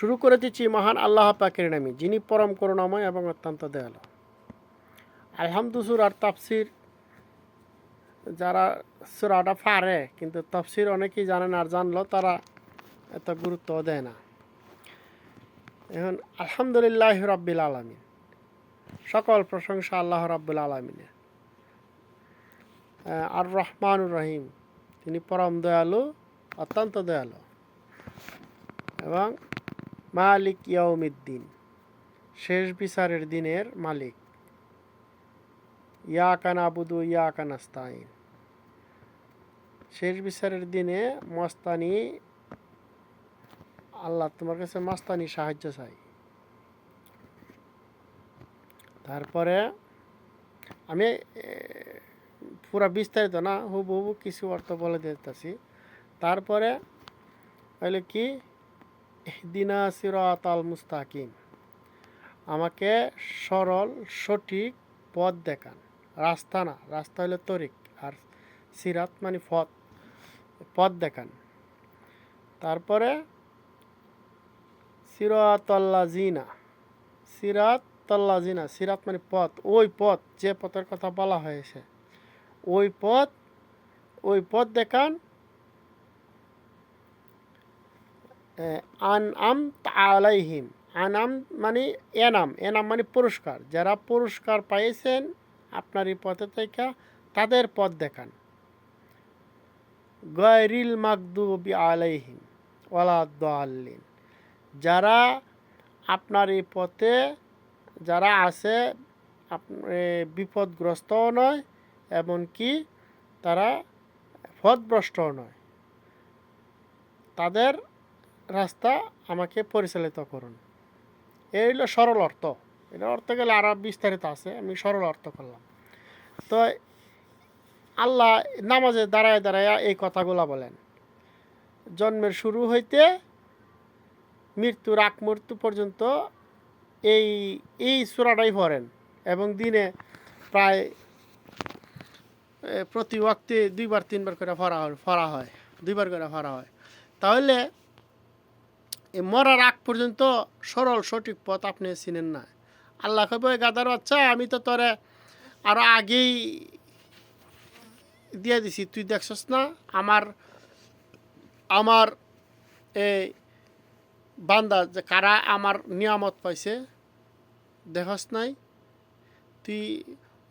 শুরু করে দিচ্ছি মহান আল্লাহ পাকের নামে, যিনি পরম করুণাময় এবং অত্যন্ত দয়ালু। আলহামদুসুর আর তাফসির, যারা সুরাটা পারে, কিন্তু তফসির অনেকেই জানে না আর জানলো তারা এত গুরুত্ব দেয় না। এখন, আলহামদুলিল্লাহ রাব্বিল আলমিন। সকল প্রশংসা আল্লাহ রাব্বুল আলমিনের। আর রহমানুর রহিম, তিনি পরম দয়ালু, অত্যন্ত দয়ালু। এবং মালিক ইয়াউমিদ্দিন। শেষ বিচারের দিনের মালিক। ইয়া কান আবুদু ইয়া কান আস্তাইন শেষ বিচারের দিনে মস্তানি, আল্লাহ তোমার কাছে মস্তানি সাহায্য চাই। তারপরে আমি পুরা বিস্তারিত না হুবু হুবু কিছু অর্থ বলে দিতেছি। তারপরে হইলে কি দিনা সিরাত আল মুস্তাকিম। আমাকে সরল, সঠিক পথ দেখান। রাস্তা না, রাস্তা হলো তরিক আর সিরাত মানে পথ পথ দেখান। তারপরে সিরাতল্লা জিনা সিরাত তল্লা জিনা সিরাত মানে পথ, ওই পথ, যে পথের কথা বলা হয়েছে। ওই পথ ওই পথ দেখান আন আম আলাইহিম আনাম মানে এনাম। এনাম মানে পুরস্কার। যারা পুরস্কার পাইয়েছেন আপনার এই পথে থেকে তাদের পথ দেখান। গয়রিল মাকদুবি আলাইহিম ওয়ালাদ্দাল্লিন যারা আপনার এই পথে, যারা আছে বিপদগ্রস্তও নয়, এমনকি তারা পথভ্রষ্টও নয়। তাদের রাস্তা আমাকে পরিচালিত করুন। এই হলো সরল অর্থ। এটা অর্থ গেলে আরও বিস্তারিত আছে, আমি সরল অর্থ করলাম। তো আল্লাহ নামাজে দাঁড়ায় দাঁড়ায় এই কথাগুলো বলেন। জন্মের শুরু হইতে মৃত্যুর আগ মৃত্যু পর্যন্ত এই এই সুরাটাই পড়েন এবং দিনে প্রায় প্রতি ওয়াক্তে দুইবার, তিনবার করে ফরা হয় ফরা হয়, দুইবার করে ফরা হয়। তাহলে মরার আগ পর্যন্ত সরল, সঠিক পথ আপনি চিনেন না। আল্লাহ কবে ওই গাদার বাচ্চা, আমি তো তোরে আরও আগেই দিয়ে দিছি, তুই দেখছস না? আমার আমার এই বান্দা যে কারা, আমার নিয়ামত পাইছে দেখস নাই? তুই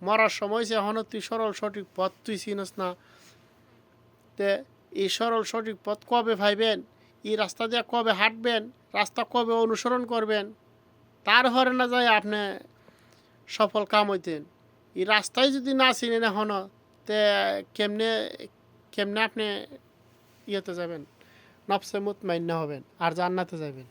মরার সময় যে এখনও তুই সরল, সঠিক পথ তুই চিনস না। তে এই সরল, সঠিক পথ কবে ভাইবেন এই রাস্তা দিয়ে কবে হাঁটবেন, রাস্তা কবে অনুসরণ করবেন, তার হরে না যায় আপনি সফল কাম হইতেন। এই রাস্তায় যদি না চিনেন এখনও তে কেমনে কেমনে আপনি ইয়েতে যাবেন? নফসে মুতমাইন্য হবেন আর জান্নাতে যাবেন।